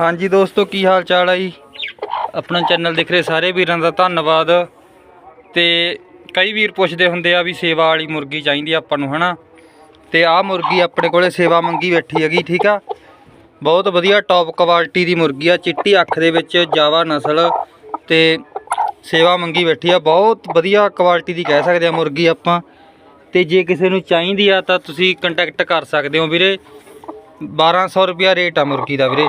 ਹਾਂਜੀ ਦੋਸਤੋ, ਕੀ ਹਾਲ ਚਾਲ ਆ ਜੀ? ਆਪਣਾ ਚੈਨਲ ਦੇਖ ਰਹੇ ਸਾਰੇ ਵੀਰਾਂ ਦਾ ਧੰਨਵਾਦ। ਤੇ ਕਈ ਵੀਰ ਪੁੱਛਦੇ ਹੁੰਦੇ ਆ ਵੀ ਸੇਵਾ ਵਾਲੀ ਮੁਰਗੀ ਚਾਹੀਦੀ ਆਪਾਂ ਨੂੰ, ਹਨਾ? ਤੇ ਆਹ ਮੁਰਗੀ ਆਪਣੇ ਕੋਲੇ ਸੇਵਾ ਮੰਗੀ ਬੈਠੀ ਹੈਗੀ, ਠੀਕ ਆ? ਬਹੁਤ ਵਧੀਆ ਟੌਪ ਕੁਆਲਿਟੀ ਦੀ ਮੁਰਗੀ ਆ, ਚਿੱਟੀ ਅੱਖ ਦੇ ਵਿੱਚ ਜਾਵਾ ਨਸਲ। ਤੇ ਸੇਵਾ ਮੰਗੀ ਬੈਠੀ ਆ, ਬਹੁਤ ਵਧੀਆ ਕੁਆਲਿਟੀ ਦੀ ਕਹਿ ਸਕਦੇ ਆ ਮੁਰਗੀ ਆਪਾਂ। ਤੇ ਜੇ ਕਿਸੇ ਨੂੰ ਚਾਹੀਦੀ ਆ ਤਾਂ ਤੁਸੀਂ ਕੰਟੈਕਟ ਕਰ ਸਕਦੇ ਹੋ ਵੀਰੇ। 1200 ਰੁਪਿਆ ਰੇਟ ਆ ਮੁਰਗੀ ਦਾ ਵੀਰੇ।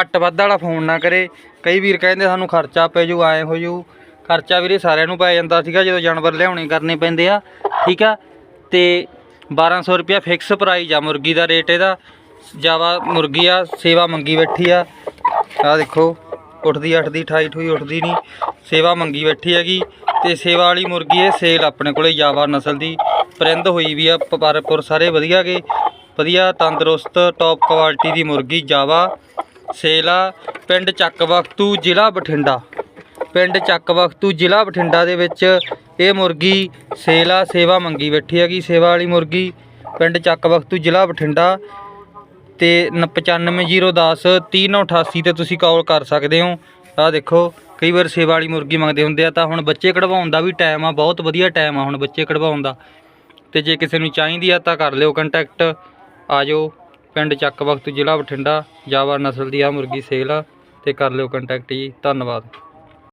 ਘੱਟ ਵੱਧ ਵਾਲਾ ਫੋਨ ਨਾ ਕਰੇ। ਕਈ ਵੀਰ ਕਹਿੰਦੇ ਸਾਨੂੰ ਖਰਚਾ ਪੈ ਜੂ, ਆਏ ਹੋ ਜੂ। ਖਰਚਾ ਵੀਰੇ ਸਾਰਿਆਂ ਨੂੰ ਪੈ ਜਾਂਦਾ ਸੀਗਾ, ਜਦੋਂ ਜਾਨਵਰ ਲਿਆਉਣੇ ਕਰਨੇ ਪੈਂਦੇ ਆ। ਠੀਕ ਆ? ਤੇ 1200 ਰੁਪਿਆ ਫਿਕਸ ਪ੍ਰਾਈਜ਼ ਆ ਮੁਰਗੀ ਦਾ ਰੇਟ ਇਹਦਾ। ਜਾਵਾ ਮੁਰਗੀ ਆ, ਸੇਵਾ ਮੰਗੀ ਬੈਠੀ ਆ। ਆ ਦੇਖੋ, ਉੱਠਦੀ, ਅੱਠਦੀ 28 ਠੂਈ ਉੱਠਦੀ ਨਹੀਂ। ਸੇਵਾ ਮੰਗੀ ਬੈਠੀ ਹੈਗੀ। ਤੇ ਸੇਵਾ ਵਾਲੀ ਮੁਰਗੀ ਇਹ ਸੇਲ ਆਪਣੇ ਕੋਲੇ ਜਾਵਾ ਨਸਲ ਦੀ ਪਰਿੰਦ ਹੋਈ ਵੀ ਆ ਪਰਪੁਰ ਸਾਰੇ ਵਧੀਆ ਗਏ ਵਧੀਆ ਤੰਦਰੁਸਤ ਟੌਪ ਕੁਆਲਿਟੀ ਦੀ ਮੁਰਗੀ ਜਾਵਾ। ਸੇਲਾ, ਪਿੰਡ ਚੱਕ ਵਖਤੂ ਜ਼ਿਲ੍ਹਾ ਬਠਿੰਡਾ। ਪਿੰਡ ਚੱਕ ਵਖਤੂ ਜ਼ਿਲ੍ਹਾ ਬਠਿੰਡਾ ਦੇ ਵਿੱਚ ਇਹ ਮੁਰਗੀ ਸੇਲਾ ਸੇਵਾ ਮੰਗੀ ਬੈਠੀ ਹੈਗੀ, ਸੇਵਾ ਵਾਲੀ ਮੁਰਗੀ। ਪਿੰਡ ਚੱਕ ਵਖਤੂ ਜ਼ਿਲ੍ਹਾ ਬਠਿੰਡਾ ਤੇ 95010 3988 ਤੇ ਤੁਸੀਂ ਕਾਲ ਕਰ ਸਕਦੇ ਹੋ। ਆਹ ਦੇਖੋ, ਕਈ ਵਾਰ ਸੇਵਾ ਵਾਲੀ ਮੁਰਗੀ ਮੰਗਦੇ ਹੁੰਦੇ ਆ, ਤਾਂ ਹੁਣ ਬੱਚੇ ਕਢਵਾਉਣ ਦਾ ਵੀ ਟਾਈਮ ਆ, ਬਹੁਤ ਵਧੀਆ ਟਾਈਮ ਆ ਹੁਣ ਬੱਚੇ ਕਢਵਾਉਣ ਦਾ। ਤੇ ਜੇ ਕਿਸੇ ਨੂੰ ਚਾਹੀਦੀ ਆ ਤਾਂ ਕਰ ਲਿਓ ਕੰਟੈਕਟ ਆ ਜਾਓ। ਪਿੰਡ ਚੱਕ ਵਖਤ ਜ਼ਿਲ੍ਹਾ ਬਠਿੰਡਾ, ਜਾਵਾ ਨਸਲ ਦੀ ਆ ਮੁਰਗੀ ਸੇਲ ਆ, ਤੇ ਕਰ ਲਿਓ ਕੰਟੈਕਟ ਜੀ, ਧੰਨਵਾਦ।